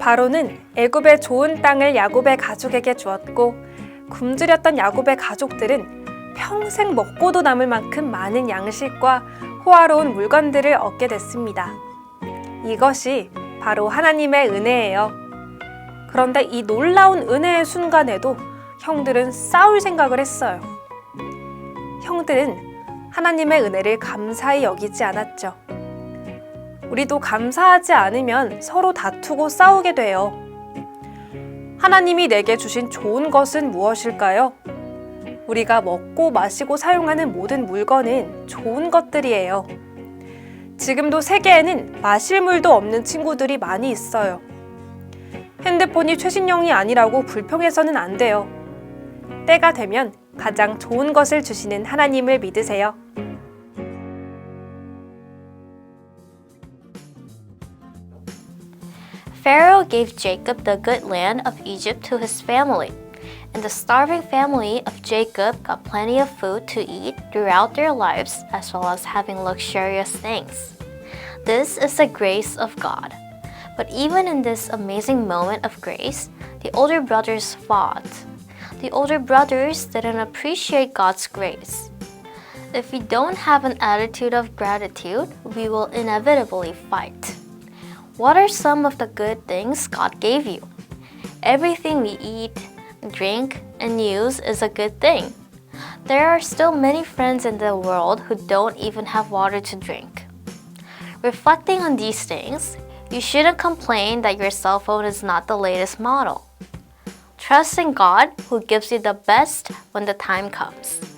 바로는 애굽의 좋은 땅을 야곱의 가족에게 주었고 굶주렸던 야곱의 가족들은 평생 먹고도 남을 만큼 많은 양식과 호화로운 물건들을 얻게 됐습니다. 이것이 바로 하나님의 은혜예요. 그런데 이 놀라운 은혜의 순간에도 형들은 싸울 생각을 했어요. 형들은 하나님의 은혜를 감사히 여기지 않았죠. 우리도 감사하지 않으면 서로 다투고 싸우게 돼요. 하나님이 내게 주신 좋은 것은 무엇일까요? 우리가 먹고 마시고 사용하는 모든 물건은 좋은 것들이에요. 지금도 세계에는 마실 물도 없는 친구들이 많이 있어요. 핸드폰이 최신형이 아니라고 불평해서는 안 돼요. 때가 되면 가장 좋은 것을 주시는 하나님을 믿으세요. Pharaoh gave Jacob the good land of Egypt to his family, and the starving family of Jacob got plenty of food to eat throughout their lives as well as having luxurious things. This is the grace of God. But even in this amazing moment of grace, the older brothers fought. The older brothers didn't appreciate God's grace. If we don't have an attitude of gratitude, we will inevitably fight. What are some of the good things God gave you? Everything we eat, drink, and use is a good thing. There are still many friends in the world who don't even have water to drink. Reflecting on these things, you shouldn't complain that your cell phone is not the latest model. Trust in God who gives you the best when the time comes.